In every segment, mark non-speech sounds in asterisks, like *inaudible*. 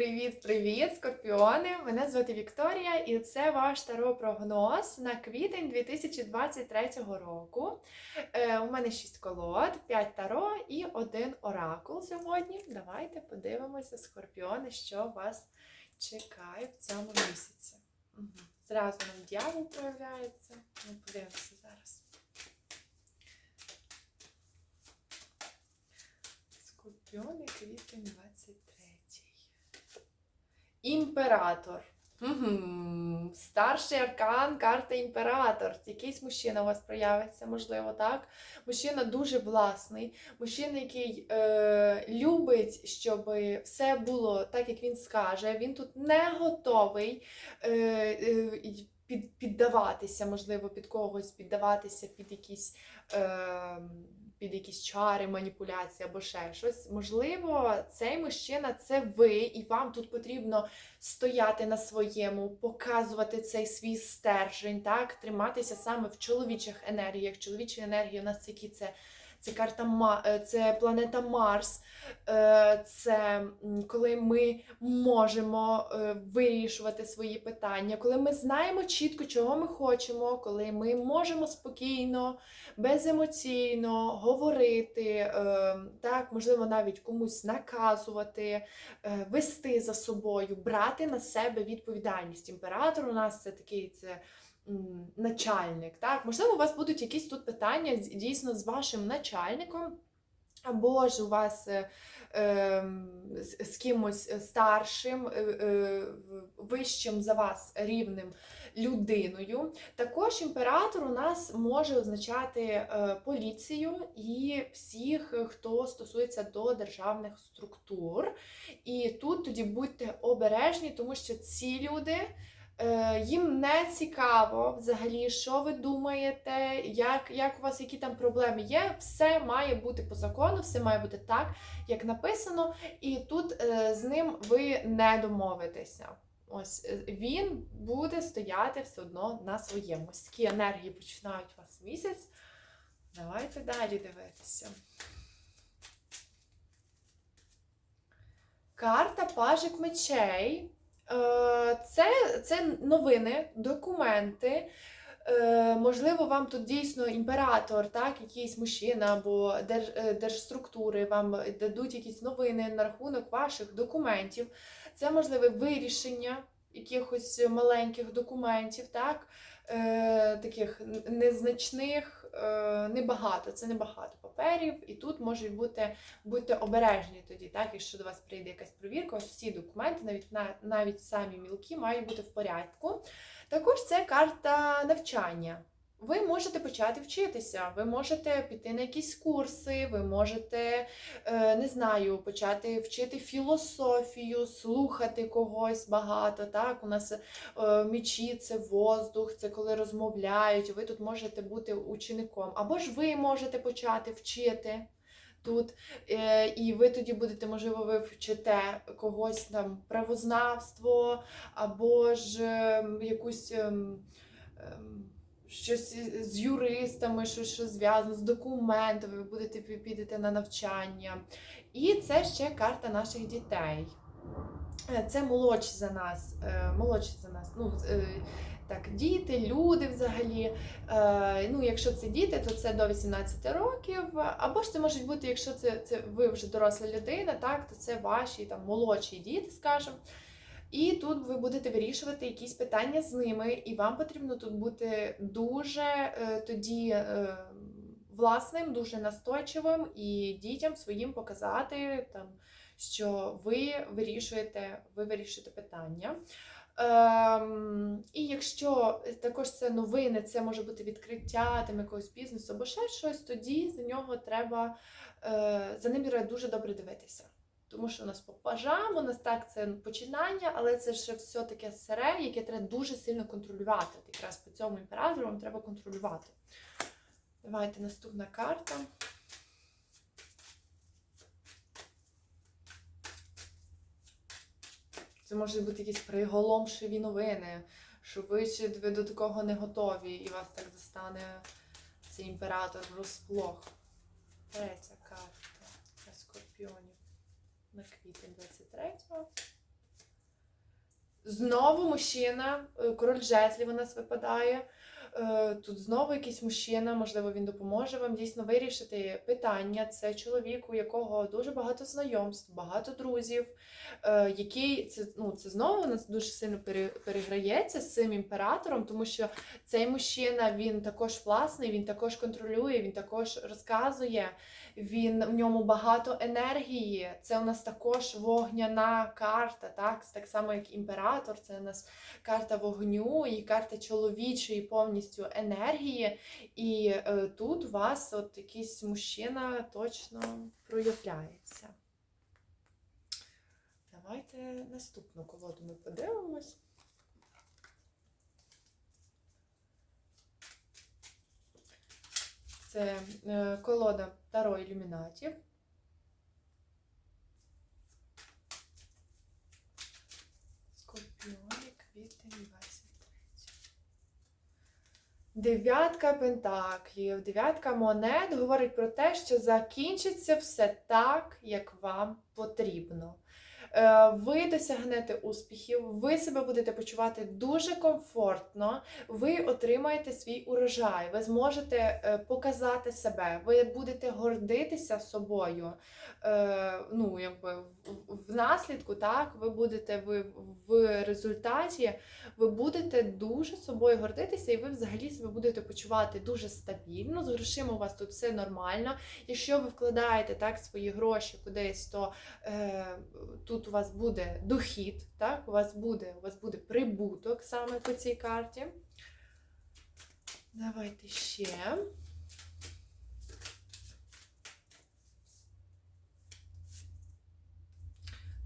Привіт-привіт, скорпіони! Мене звати Вікторія, і це ваш таро прогноз на квітень 2023 року. Е, у мене 6 колод, 5 таро і один оракул сьогодні. Давайте подивимося, скорпіони, що вас чекає в цьому місяці. Угу. Зразу нам дьявол проявляється. Ми подивимося зараз. Скорпіони, квітень 23. Імператор. Угу. Старший аркан, карта імператор. Якийсь мужчина у вас проявиться, можливо, так? Мужчина дуже власний, мужчина, який е, любить, щоб все було так, як він скаже. Він тут не готовий е, е, під, піддаватися, можливо, під когось, піддаватися під якісь. Е, під якісь чари, маніпуляції або ще щось. Можливо, цей мужчина це ви, і вам тут потрібно стояти на своєму, показувати цей свій стержень, так, триматися саме в чоловічих енергіях. Чоловічі енергії у нас які це. Це карта е, це планета Марс, е, це коли ми можемо е, вирішувати свої питання, коли ми знаємо чітко, чого ми хочемо, коли ми можемо спокійно, беземоційно говорити, так, можливо, навіть комусь наказувати, вести за собою, брати на себе відповідальність. Імператор у нас це такий це начальник. Так? Можливо, у вас будуть якісь тут питання дійсно з вашим начальником, або ж у вас е, е, з кимось старшим, е, е, вищим за вас рівнем людиною. Також імператор у нас може означати е, поліцію і всіх, хто стосується до державних структур. І тут тоді будьте обережні, тому що ці люди. Е, їм не цікаво взагалі, що ви думаєте, як як у вас які там проблеми є. Все має бути по закону, все має бути так, як написано, і тут е, з ним ви не домовитеся. Ось е, він буде стояти все одно на своєму. Такі енергії починають вас місяць. Давайте далі дивитися. Карта пажик мечей. Е, це це новини, документи. Е, можливо, вам тут дійсно імператор, так, якийсь мужчина або е, держструктури вам дадуть якісь новини на рахунок ваших документів. Це можливе вирішення якихось маленьких документів, так, таких незначних. Е, небагато, це небагато паперів, і тут можуть бути будьте обережні тоді, так, якщо до вас прийде якась провірка, всі документи, навіть навіть самі мілкі, мають бути в порядку. Також це карта навчання. Ви можете почати вчитися, ви можете піти на якісь курси, ви можете, е, не знаю, почати вчити філософію, слухати когось багато. Так, У нас е, мічі це воздух, це коли розмовляють, ви тут можете бути учеником. Або ж ви можете почати вчити тут, е, і ви тоді будете, можливо, ви вчите когось там правознавство, або ж ем, якусь. Щось з юристами, що що зв'язано з документами, ви будете підете на навчання. І це ще карта наших дітей. Е, це молодші за нас. Е, молодші за нас. Ну, е, так, Діти, люди взагалі. Ну, Якщо це діти, то це до 18 років. Або ж це може бути, якщо це це ви вже доросла людина, так, то це ваші там молодші діти, скажімо. І тут ви будете вирішувати якісь питання з ними, і вам потрібно тут бути дуже е, тоді е, власним, дуже настойчивим і дітям своїм показати, там, що ви вирішуєте, ви вирішуєте питання. Ем, І якщо також це новини, це може бути відкриття там якогось бізнесу або ще щось, тоді за нього треба е, за ним дуже добре дивитися. Тому що у нас по пажам, у нас так це починання, але це ще все таке сере, яке треба дуже сильно контролювати. Якраз по цьому імператору вам треба контролювати. Давайте наступна карта. Це можуть бути якісь приголомшиві новини, що ви ще ви до такого не готові, і вас так застане цей імператор розплох. Третя карта для скорпіонів на квітень 23-го. Знову мужчина, е, король жезлів у нас випадає. Е, Тут знову якийсь мужчина, можливо, він допоможе вам дійсно вирішити питання. Це чоловік, у якого дуже багато знайомств, багато друзів, е, який це, ну, це знову у нас дуже сильно переграється з цим імператором, тому що цей мужчина він також власний, він також контролює, він також розказує. Він в ньому багато енергії. Це у нас також вогняна карта, так так само як імператор. Це у нас карта вогню і карта чоловічої повністю енергії. І е, тут у вас от якийсь мужчина точно проявляється. Давайте наступну колоду ми подивимось. Це е, колода Таро ілюмінатів. Скорпіони, квітень, 23. Дев'ятка пентаклів, дев'ятка монет говорить про те, що закінчиться все так, як вам потрібно. Е, Ви досягнете успіхів, ви себе будете почувати дуже комфортно, ви отримаєте свій урожай, ви зможете е, показати себе, ви будете гордитися собою. Е, Ну, якби в- наслідку, так, ви будете ви в результаті, ви будете дуже собою гордитися, і ви взагалі себе будете почувати дуже стабільно. З грошима у вас тут все нормально. Якщо ви вкладаєте так свої гроші кудись, то е, тут у вас буде дохід, так, у вас буде, у вас буде прибуток саме по цій карті. Давайте ще.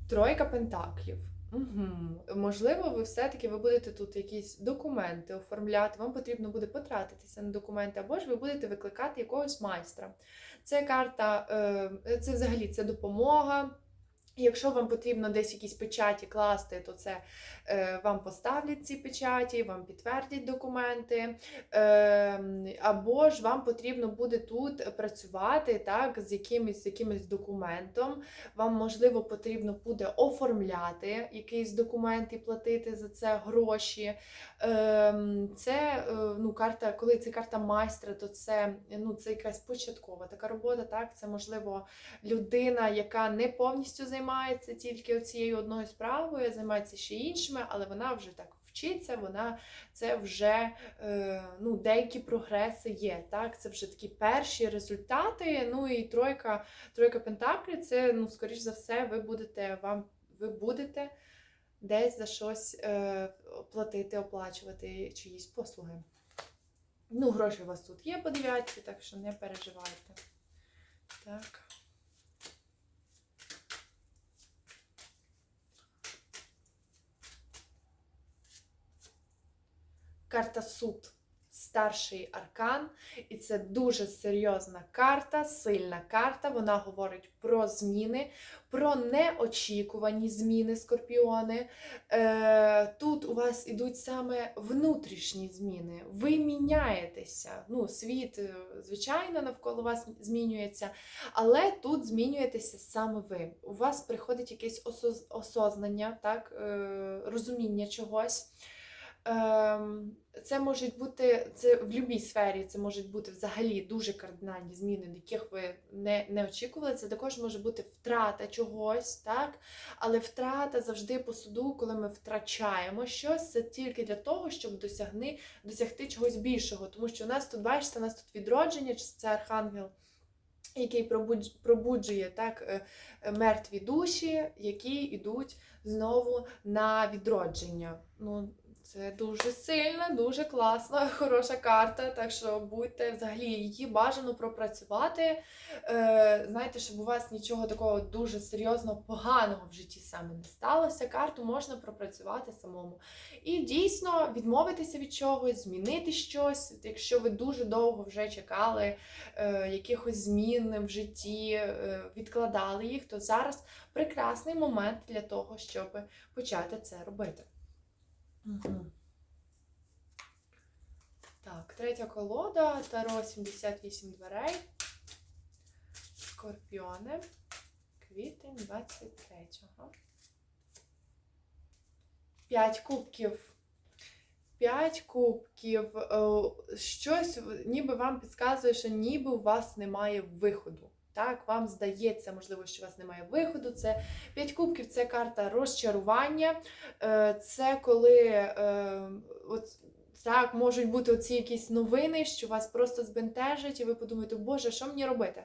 Тройка пентаклів. Угу. Можливо, ви все-таки ви будете тут якісь документи оформляти, вам потрібно буде потратитися на документи, або ж ви будете викликати якогось майстра. Це карта, е, це взагалі це допомога. Якщо вам потрібно десь якісь печаті класти, то це е, вам поставлять ці печаті, вам підтвердять документи. Е, або ж вам потрібно буде тут працювати так, з якимось, з якимось документом. Вам, можливо, потрібно буде оформляти якийсь документ і платити за це гроші. Ем, Це е, ну, карта, коли це карта майстра, то це, ну, це якась початкова така робота. Так? Це можливо людина, яка не повністю займається тільки цією одною справою, займається ще іншими, але вона вже так вчиться, вона це вже е, ну, деякі прогреси є. Так? Це вже такі перші результати. Ну і тройка, тройка Пентаклі, це, ну, скоріш за все, ви будете вам ви будете десь за щось е, платити, оплачувати чиїсь послуги. Ну, гроші у вас тут є по дев'ятці, так що не переживайте. Так. Карта суд. Старший аркан, і це дуже серйозна карта, сильна карта. Вона говорить про зміни, про неочікувані зміни скорпіони. Е, Тут у вас ідуть саме внутрішні зміни. Ви міняєтеся. Ну, світ, е, звичайно, навколо вас змінюється, але тут змінюєтеся саме ви. У вас приходить якесь осознання, так, е, розуміння чогось. Ем, Це можуть бути це в будь-якій сфері, це можуть бути взагалі дуже кардинальні зміни, яких ви не, не очікували. Це також може бути втрата чогось, так? Але втрата завжди по суду, коли ми втрачаємо щось, це тільки для того, щоб досягни, досягти чогось більшого. Тому що у нас тут, бачите, у нас тут відродження, чи це архангел. Який пробудж- пробуджує так, е, е, мертві душі, які йдуть знову на відродження. Ну, це дуже сильна, дуже класна, *laughs* хороша карта. Так що будьте взагалі її бажано пропрацювати. Е, знаєте, щоб у вас нічого такого дуже серйозно поганого в житті саме не сталося. Карту можна пропрацювати самому. І дійсно відмовитися від чогось, змінити щось. Якщо ви дуже довго вже чекали е, якихось змін в житті, е, відкладали їх, то зараз прекрасний момент для того, щоб почати це робити. Так, третя колода, Таро 78 дверей. Скорпіони. Квітень 23-го. П'ять кубків. П'ять кубків. Е, Щось ніби вам підказує, що ніби у вас немає виходу. Так, вам здається, можливо, що у вас немає виходу. Це п'ять кубків це карта розчарування. Е, Це коли е, от, так, можуть бути оці якісь новини, що вас просто збентежать, і ви подумаєте, боже, що мені робити?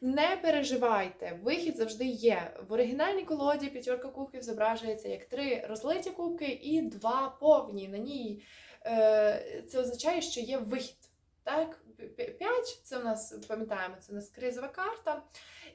Не переживайте, вихід завжди є. В оригінальній колоді п'ятерка кубків зображується як три розлиті кубки і два повні. На ній е, це означає, що є вихід. Так, П- п'ять це у нас пам'ятаємо, це у нас кризова карта.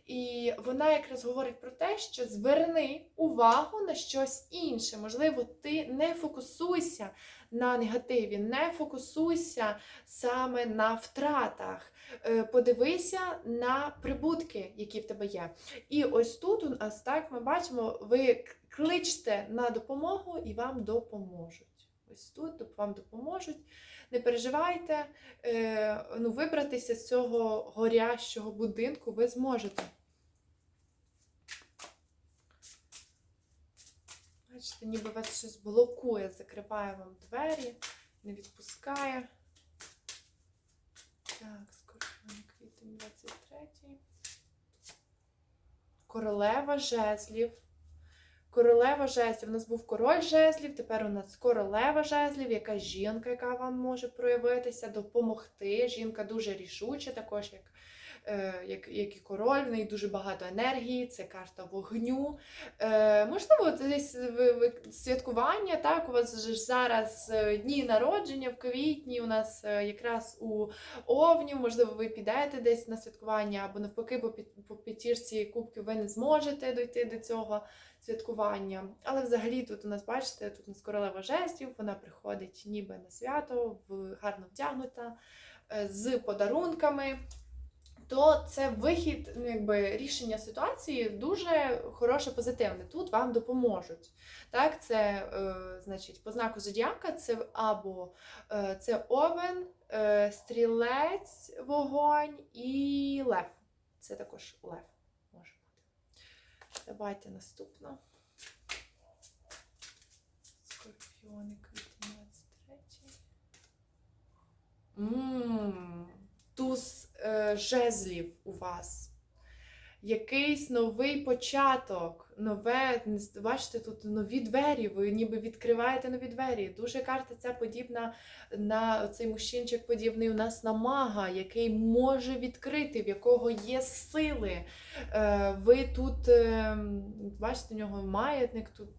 І вона якраз говорить про те, що зверни увагу на щось інше. Можливо, ти не фокусуйся на негативі, не фокусуйся саме на втратах. Е, Подивися на прибутки, які в тебе є. І ось тут у нас так ми бачимо, ви кличте на допомогу і вам допоможуть. Ось тут вам допоможуть. Не переживайте, е, ну, вибратися з цього горящого будинку ви зможете. Бачите, ніби вас щось блокує, закриває вам двері, не відпускає. Так, скорпіон, квітень 23. Королева жезлів. Королева жезлів. У нас був король жезлів, тепер у нас королева жезлів, яка жінка, яка вам може проявитися, допомогти. Жінка дуже рішуча, також як, е, як, як і король, в неї дуже багато енергії, це карта вогню. Е, можливо, десь святкування, так, у вас ж зараз е, дні народження в квітні, у нас е, якраз у овнів, можливо, ви підете десь на святкування, або навпаки, під- по п'ятірці кубків ви не зможете дойти до цього святкування. Але взагалі тут у нас, бачите, тут у нас королева жестів, вона приходить ніби на свято, гарно вдягнута, е, з подарунками. То це вихід, ну якби рішення ситуації дуже хороше, позитивне. Тут вам допоможуть. Так, це е, значить по знаку зодіака це або е, це овен, е, стрілець, вогонь і лев. Це також лев. Давайте наступно. Скорпіони, квітень 23. Ммм, туз е, жезлів у вас. Якийсь новий початок, нове, бачите, тут нові двері, ви ніби відкриваєте нові двері. Дуже карта ця подібна на цей мужчинчик, подібний у нас на мага, який може відкрити, в якого є сили. Е, ви тут, е, бачите, у нього маятник тут.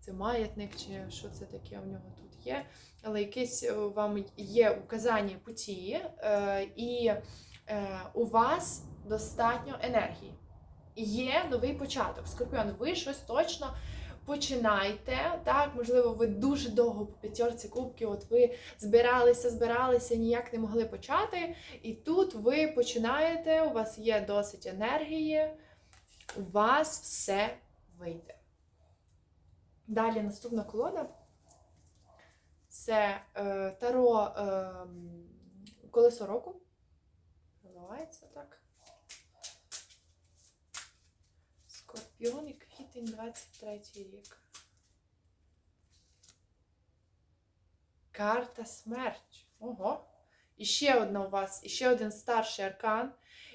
Це маятник, чи що це таке у нього тут є. Але якесь е, вам є указання путі, і у вас достатньо енергії. Є новий початок. Скорпіон, ви щось точно починайте. Так, можливо, ви дуже довго по п'ятерці кубків, от ви збиралися, збиралися, ніяк не могли почати. І тут ви починаєте, у вас є досить енергії, у вас все вийде. Далі наступна колода. Це е, таро е, колесо року. Називається так. Скорпіон і квітень 23 рік. Карта смерть. Ого. І ще одна у вас, і ще один старший аркан,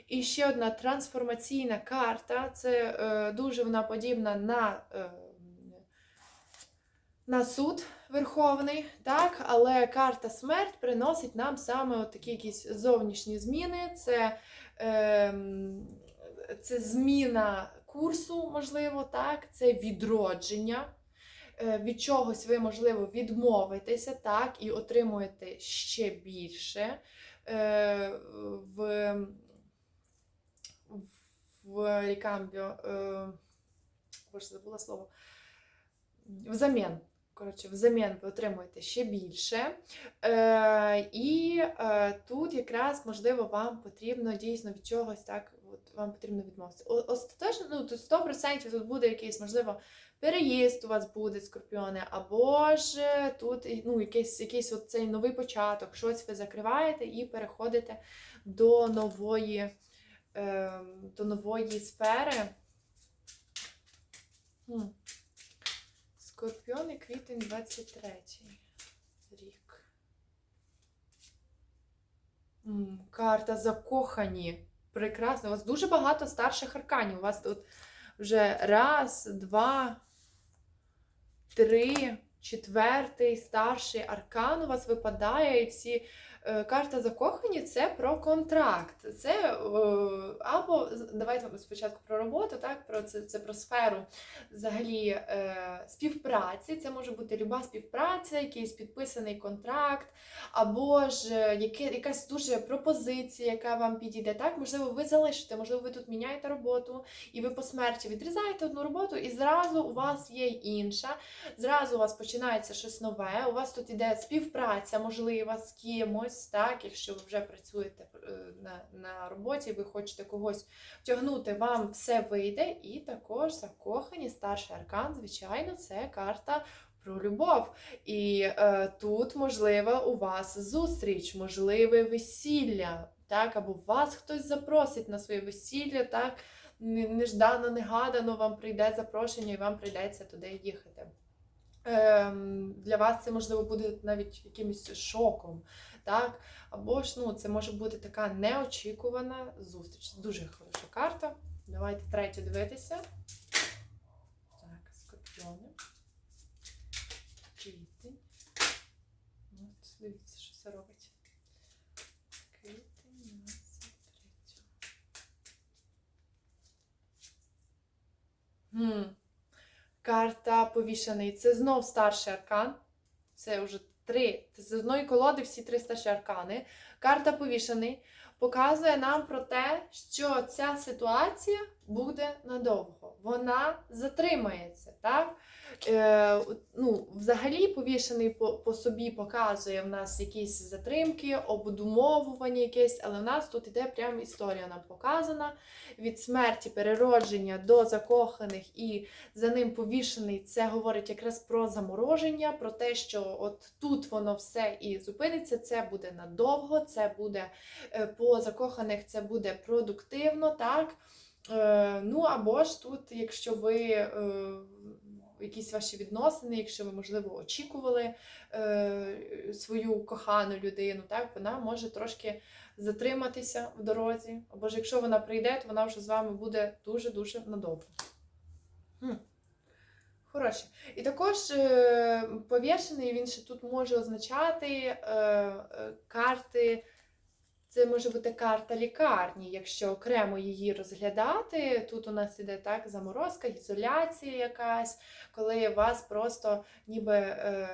і ще одна трансформаційна карта. Це е, дуже вона подібна на, е, на суд Верховний, так? але карта смерть приносить нам саме от такі якісь зовнішні зміни. Це, е, це зміна курсу, можливо, так, це відродження. Е, Від чогось ви, можливо, відмовитеся, так, і отримуєте ще більше. Е, в, в Рікамбіо, е, забула слово. Взамін. Коротше, взамін ви отримуєте ще більше. Е, і е, тут якраз, можливо, вам потрібно дійсно від чогось так, от, вам потрібно відмовитися. Остаточно, ну, тут 100% тут буде якийсь, можливо, переїзд у вас буде, скорпіони, або ж е, тут ну, якийсь, якийсь от цей новий початок, щось ви закриваєте і переходите до нової, е, до нової сфери. Хм. Скорпіони, квітень 23 рік. Карта закохані. Прекрасно. У вас дуже багато старших арканів. У вас тут вже раз, два, три, четвертий старший аркан у вас випадає, і всі карта закохані це про контракт. Це е, або давайте спочатку про роботу, так про це, це про сферу взагалі е, співпраці. Це може бути люба співпраця, якийсь підписаний контракт, або ж е, яке, якась дуже пропозиція, яка вам підійде. Так, можливо, ви залишите, можливо, ви тут міняєте роботу, і ви по смерті відрізаєте одну роботу, і зразу у вас є інша. Зразу у вас починається щось нове. У вас тут іде співпраця, можлива з кимось, так, якщо ви вже працюєте е, на, на роботі, ви хочете когось втягнути, вам все вийде. І також закохані старший аркан, звичайно, це карта. Про любов. І е, тут можлива у вас зустріч, можливе весілля, так, або вас хтось запросить на своє весілля, так, неждано, негадано вам прийде запрошення і вам прийдеться туди їхати. Ем, для вас це можливо буде навіть якимось шоком, так? Або ж ну, це може бути така неочікувана зустріч. Дуже хороша карта. Давайте третю дивитися. Так, скорпіони. От, дивіться, що це робить. 23. Карта повішений. Це знов старший аркан. Це вже три. З одної колоди всі три старші аркани. Карта повішений показує нам про те, що ця ситуація буде надовго. Вона затримається. Так? Е, ну, взагалі, повішений по, по собі показує в нас якісь затримки, обдумовування якесь, але в нас тут іде прямо історія нам показана. Від смерті, переродження до закоханих і за ним повішений, це говорить якраз про замороження, про те, що от тут воно все і зупиниться, це буде надовго, це буде е, по закоханих, це буде продуктивно, так? Е, Ну або ж тут, якщо ви е, якісь ваші відносини, якщо ви, можливо, очікували е, свою кохану людину, так, вона може трошки затриматися в дорозі, або ж якщо вона прийде, то вона вже з вами буде дуже-дуже надовго. Хороше. І також повішений він ще тут може означати карти. Це може бути карта лікарні, якщо окремо її розглядати. Тут у нас іде так заморозка, ізоляція якась, коли вас просто ніби е,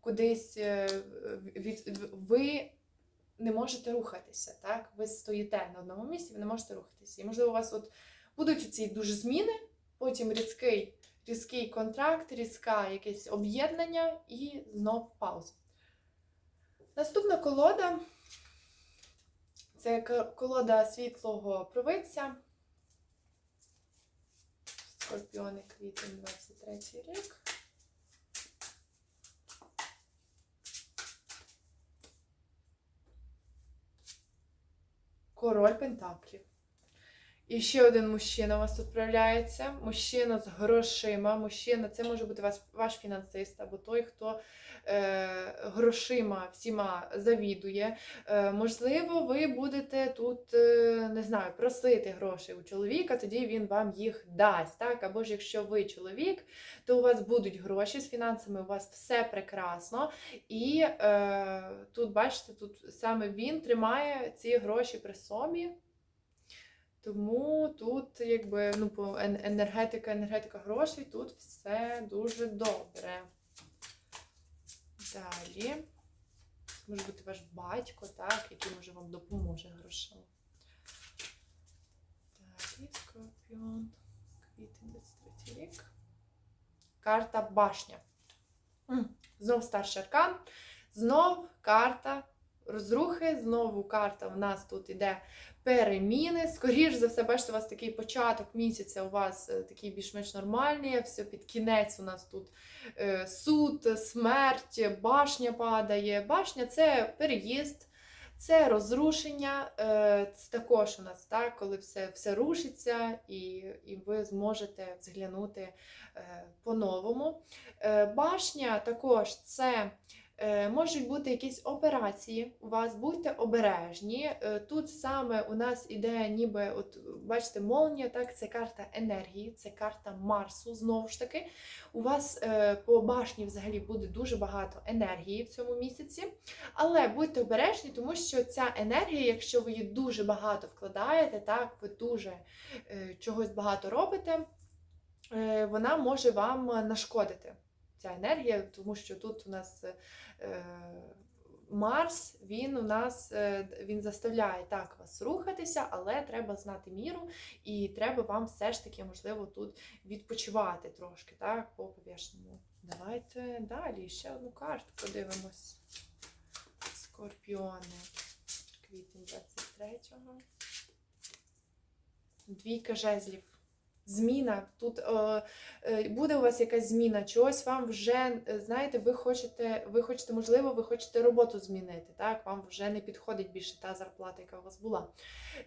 кудись е, від, ви не можете рухатися. Так? Ви стоїте на одному місці, ви не можете рухатися. І можливо, у вас от будуть ці дуже зміни, потім різкий, різкий контракт, різке якесь об'єднання і знов пауза. Наступна колода. Це колода світлого провидця. Скорпіони квітень 23 рік. Король Пентаклів. І ще один мужчина у вас тут проявляється. Мужчина з грошима. Мужчина, це може бути ваш, ваш фінансист або той, хто е, грошима всіма завідує. Е, можливо, ви будете тут, е, не знаю, просити грошей у чоловіка, тоді він вам їх дасть. Так? Або ж якщо ви чоловік, то у вас будуть гроші з фінансами, у вас все прекрасно. І е, тут, бачите, тут саме він тримає ці гроші при собі. Тому тут, якби, ну, енергетика, енергетика грошей, тут все дуже добре. Далі. Може бути ваш батько, так, який може вам допоможе грошима. Далі, скорпіон. Квітень 23 рік. Карта башня. Знов старший аркан. Знов карта розрухи. Знову карта у нас тут іде переміни. Скоріш за все, бачите, у вас такий початок місяця, у вас е, такий більш-менш нормальний, все під кінець у нас тут е, суд, смерть, башня падає. Башня це переїзд, Це розрушення, е, це також у нас так, коли все, все рушиться, і, і ви зможете взглянути по-новому. Башня також це. Е, Можуть бути якісь операції у вас, будьте обережні. Е, Тут саме у нас іде, ніби, от бачите, молнія, так, це карта енергії, це карта Марсу. Знову ж таки, у вас е, по башні взагалі буде дуже багато енергії в цьому місяці. Але будьте обережні, тому що ця енергія, якщо ви її дуже багато вкладаєте, так, ви дуже чогось багато робите, вона може вам нашкодити. Ця енергія, тому що тут у нас е, Марс, він у нас е, він заставляє так вас рухатися, але треба знати міру, і треба вам все ж таки, можливо, тут відпочивати трошки, так, по поверхньому. Давайте далі ще одну карту подивимось. Скорпіони. Квітень 23-го. Двійка жезлів. Зміна. Тут е, е, буде у вас якась зміна, чогось вам вже, е, знаєте, ви хочете, ви хочете, можливо, ви хочете роботу змінити. Так, вам вже не підходить більше та зарплата, яка у вас була.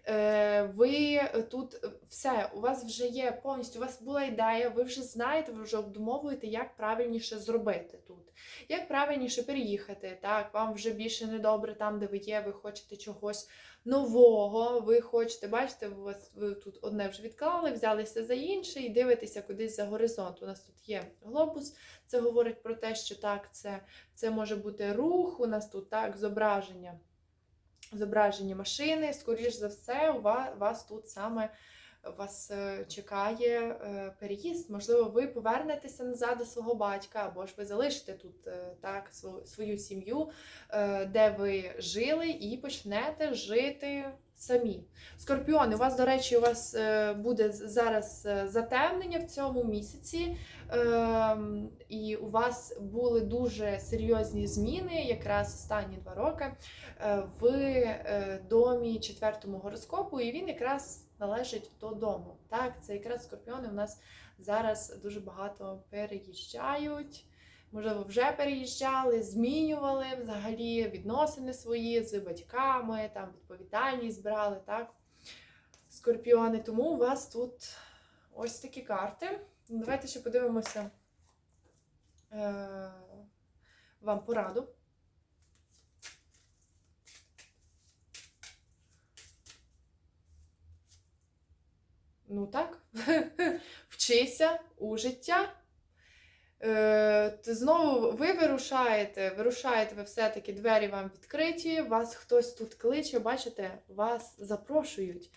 Е, ви тут все, у вас вже є повністю, у вас була ідея, ви вже знаєте, ви вже обдумовуєте, як правильніше зробити тут, як правильніше переїхати. Так, вам вже більше недобре там, де ви є, ви хочете чогось нового, ви хочете, бачите, у вас ви тут одне вже відклали, взялися за інше і дивитеся кудись за горизонт. У нас тут є глобус, це говорить про те, що так, це, це може бути рух, у нас тут так, зображення. Зображення машини, скоріш за все, у вас, вас тут саме вас е, чекає е, переїзд. Можливо, ви повернетеся назад до свого батька, або ж ви залишите тут е, так свою, сім'ю, де ви жили, і почнете жити самі. Скорпіони, у вас, до речі, у вас буде зараз затемнення в цьому місяці, е, і у вас були дуже серйозні зміни, якраз останні два роки, в домі четвертому гороскопу, і він якраз належить додому. Так, це якраз скорпіони у нас зараз дуже багато переїжджають. Можливо, вже переїжджали, змінювали взагалі відносини свої з батьками, там відповідальність брали, так? Скорпіони. Тому у вас тут ось такі карти. Давайте ще подивимося е- вам пораду. Ну так, *laughs* вчися у життя. Е, знову ви вирушаєте, вирушаєте ви все-таки двері вам відкриті, вас хтось тут кличе, бачите, вас запрошують.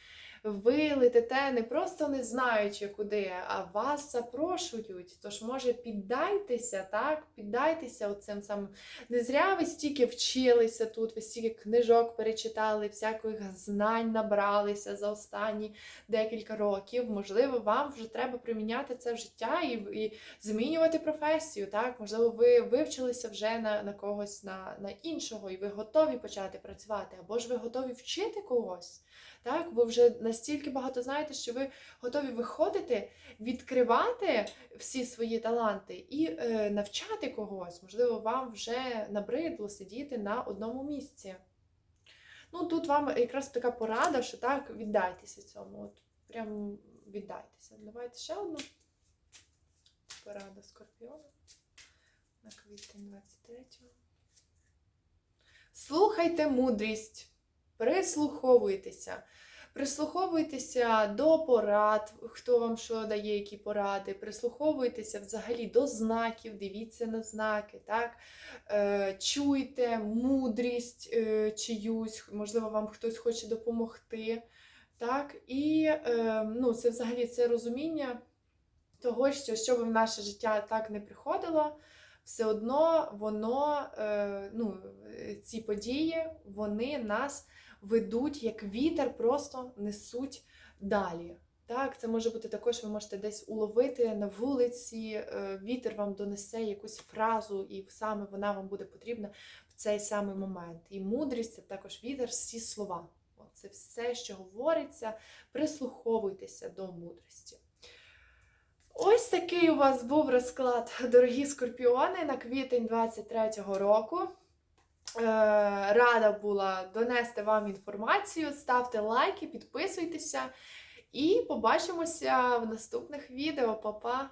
Ви летите не просто не знаючи куди, а вас запрошують. Тож, може, піддайтеся, так? Піддайтеся оцим самим. Не зря ви стільки вчилися тут, ви стільки книжок перечитали, всяких знань набралися за останні декілька років. Можливо, вам вже треба приміняти це в життя і, і змінювати професію. Так, можливо, ви вивчилися вже на, на когось на, на іншого, і ви готові почати працювати, або ж ви готові вчити когось. Так, ви вже настільки багато знаєте, що ви готові виходити, відкривати всі свої таланти і е, навчати когось. Можливо, вам вже набридло сидіти на одному місці. Ну, тут вам якраз така порада, що так, віддайтеся цьому. От прям віддайтеся. Давайте ще одну порада Скорпіона на квітень 23-го. Слухайте мудрість, прислуховуйтеся. Прислуховуйтеся до порад, хто вам що дає, які поради. Прислуховуйтеся взагалі до знаків, дивіться на знаки, так? Е, чуйте мудрість е, чиюсь, можливо, вам хтось хоче допомогти. Так? І е, ну, це взагалі це розуміння того, що що би в наше життя так не приходило, все одно воно, е, ну, ці події, вони нас ведуть, як вітер, просто несуть далі. Так, це може бути також, ви можете десь уловити на вулиці, е, вітер вам донесе якусь фразу, і саме вона вам буде потрібна в цей самий момент. І мудрість це також вітер, всі слова. Це все, що говориться, прислуховуйтеся до мудрості. Ось такий у вас був розклад, дорогі скорпіони, на квітень 23-го року. Рада була донести вам інформацію. Ставте лайки, підписуйтеся і побачимося в наступних відео. Па-па!